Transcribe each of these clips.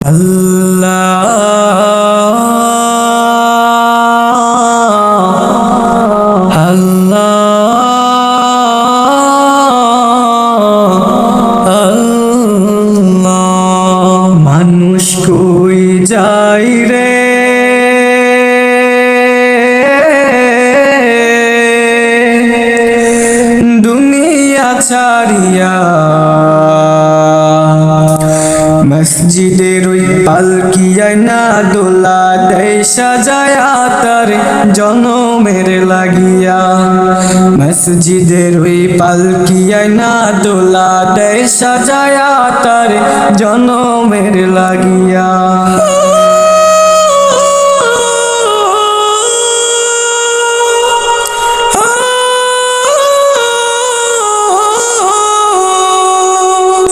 আল্লাহ আল্লাহ মানুষ কই যাই রে? দুনিয়া ছাড়িয়া পালকিয়ায় না দোলা দেয়, সাজায়া তার জনমের লাগিয়া। মসজিদের ওই পালকিয়ায় না দোলা দেয়, সাজায়া তার জনমের লাগিয়া।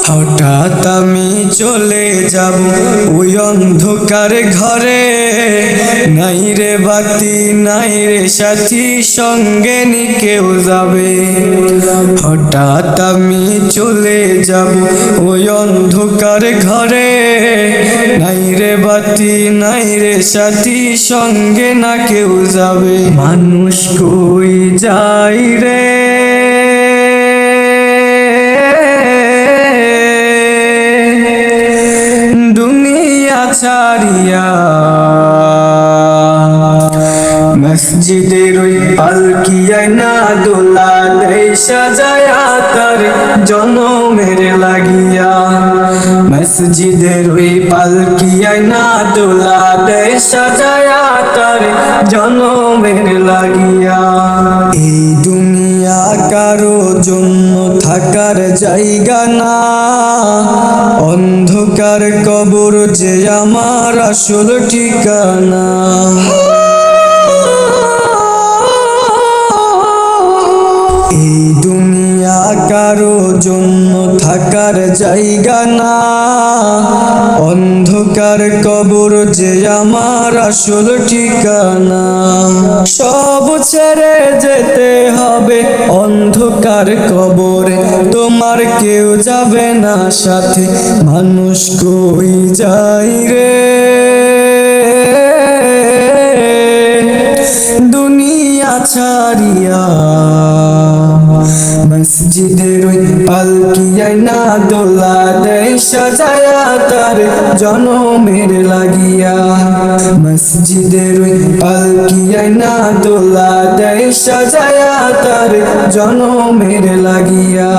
হঠাৎ আমি চলে যাব। ওই অন্ধকার ঘরে। নাই রে বাতি, নাই রে সাথী, সঙ্গে নি কেউ যাবে। হঠাৎ আমি চলে যাব ওই অন্ধকার ঘরে। নাই রে বাতি, নাই রে সাথী, সঙ্গে না কেউ যাবে। মানুষ কই যাই রে? ছাড়িয়া। মসজিদের ওই পালকিয়ায় না দোলা দেয় সাজায়া তার জনমের লাগিয়া। মসজিদের ওই পালকিয়ায় না দোলা দেয় সাজায়া তার জনমের লাগিয়া। এই জন্য থাকার জায়গা না। অন্ধকার কবর যে আমার আসল ঠিকানা। এই দুনিয়া কারও জন্য থাকার জায়গা না। অন্ধকার কবর যে আমার আসল ঠিকানা। সব ছেড়ে যেতে হবে অন্ধকার কবরে। তোমার কেউ যাবে না সাথে, মানুষ কই যাই রে? দুনিয়া ছাড়িয়া মসজিদের ওই পালকিয়ায় না দোলা দেয় সাজায়া তার জনমের লাগিয়া। মসজিদের ওই পালকিয়ায় না দোলা দেয় সাজায়া তার জনমের লাগিয়া।